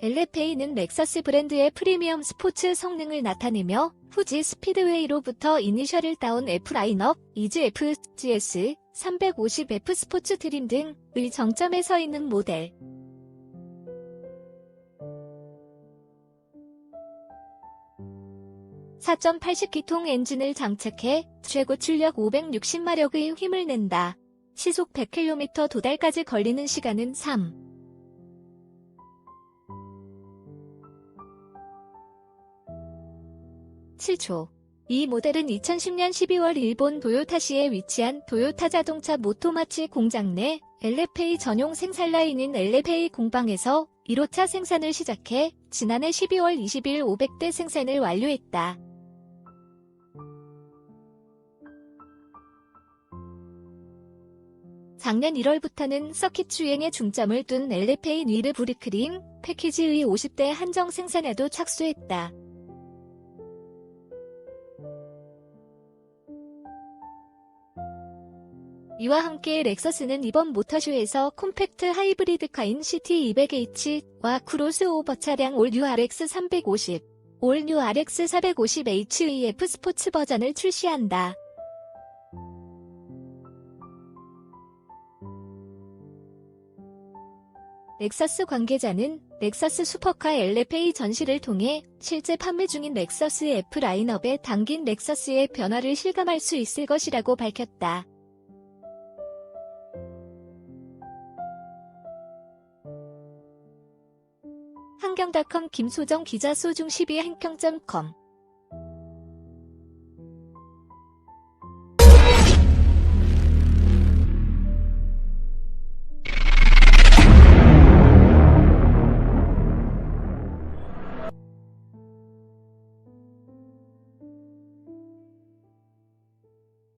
LFA는 렉서스 브랜드의 프리미엄 스포츠 성능을 나타내며 후지 스피드웨이로부터 이니셜을 따온 F 라인업, 이즈 F, GS, 350F 스포츠 드림 등의 정점에 서 있는 모델. 4.80 기통 엔진을 장착해 최고 출력 560마력의 힘을 낸다. 시속 100km 도달까지 걸리는 시간은 3. 7초. 이 모델은 2010년 12월 일본 도요타시에 위치한 도요타 자동차 모토마치 공장 내 LFA 전용 생산 라인인 LFA 공방에서 1호차 생산을 시작해 지난해 12월 20일 500대 생산을 완료했다. 작년 1월부터는 서킷 주행에 중점을 둔 LFA 니르 브리크링 패키지의 50대 한정 생산에도 착수했다. 이와 함께 렉서스는 이번 모터쇼에서 콤팩트 하이브리드카인 CT200H와 크로스오버 차량 올뉴 RX 350, 올뉴 RX 450HEF 스포츠 버전을 출시한다. 렉서스 관계자는 렉서스 슈퍼카 LFA 전시를 통해 실제 판매 중인 렉서스 F 라인업에 담긴 렉서스의 변화를 실감할 수 있을 것이라고 밝혔다. 한경닷컴 김소정 기자 소중12 한평.com